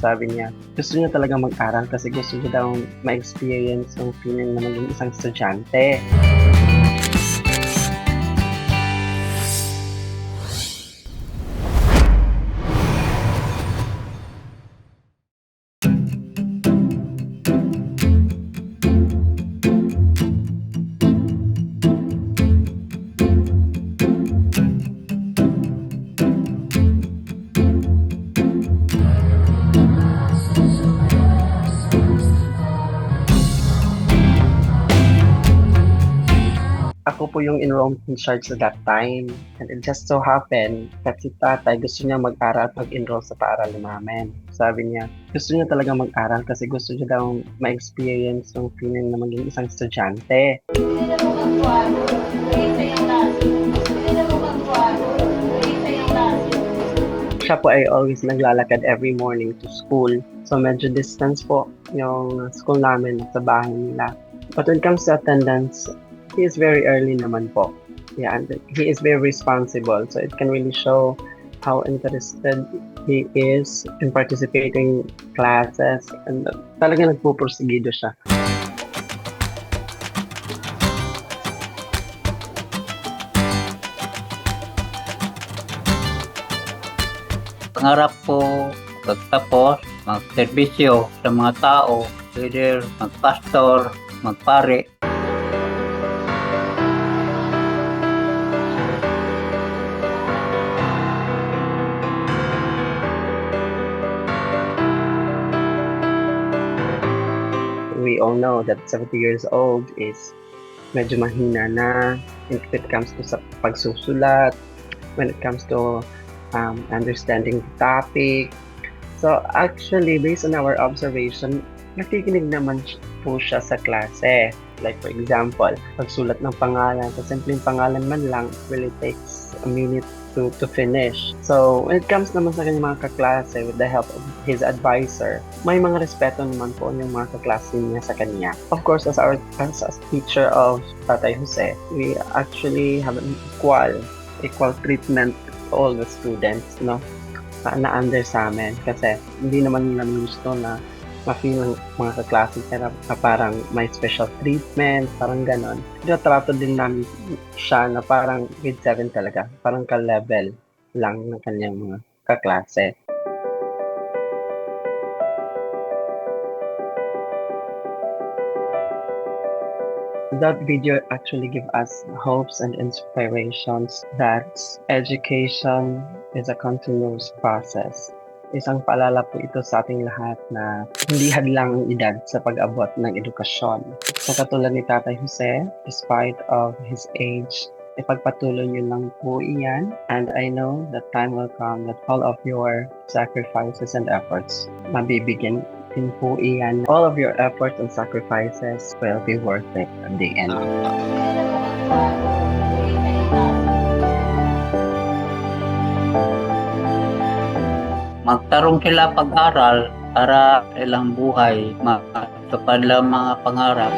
Sabi niya, gusto niya talaga mag-aral kasi gusto niya daw ma-experience yung feeling na maging isang estudyante. Ako po yung enrollment in charge at that time. And it just so happened that si tatay gusto niya mag-aral at mag-enroll sa paaralan namin. Sabi niya, gusto niya talaga mag-aral kasi gusto niya daw ma-experience yung feeling na maging isang estudyante. Siya po ay always naglalakad every morning to school. So medyo distance po yung school namin sa bahay nila. But when it comes to attendance, he is very early naman po. Yeah, and he is very responsible. So it can really show how interested he is in participating classes and talaga nagpupursigido siya. Pangarap ko pagtapos, magserbisyo sa mga tao, either magpastor, magpare. We all know that 70 years old is medyo mahina na if it comes to sa pagsusulat, when it comes to um, understanding the topic. So actually, based on our observation, nakikinig naman po siya sa klase. Like for example, pagsulat ng pangalan, sa simpleng pangalan man lang, really takes a minute to, to finish. So, when it comes naman sa kanyang mga kaklase with the help of his advisor, may mga respeto naman po yung mga kaklase niya sa kanya. Of course, as our as a teacher of Tatay Jose, we actually have an equal equal treatment to all the students, no? Na, na under sa amin. Kasi hindi naman namin gusto na ma-feel ng mga kaklase na, na parang may special treatment, parang ganon. Tinatrato din namin siya na parang grade 7 talaga, parang ka-level lang ng kanyang mga kaklase. That video actually give us hopes and inspirations that education is a continuous process. Isang paalala po ito sa ating lahat na hindi hadlang ang edad sa pag-abot ng edukasyon. Sa katulad ni Tatay Jose, despite of his age, ipagpatuloy niyo lang po iyan. And I know that time will come that all of your sacrifices and efforts mabibigyan din po iyan. All of your efforts and sacrifices will be worth it at the end. Magtarong sila pag-aral para ilang buhay, matupad lang mga pangarap.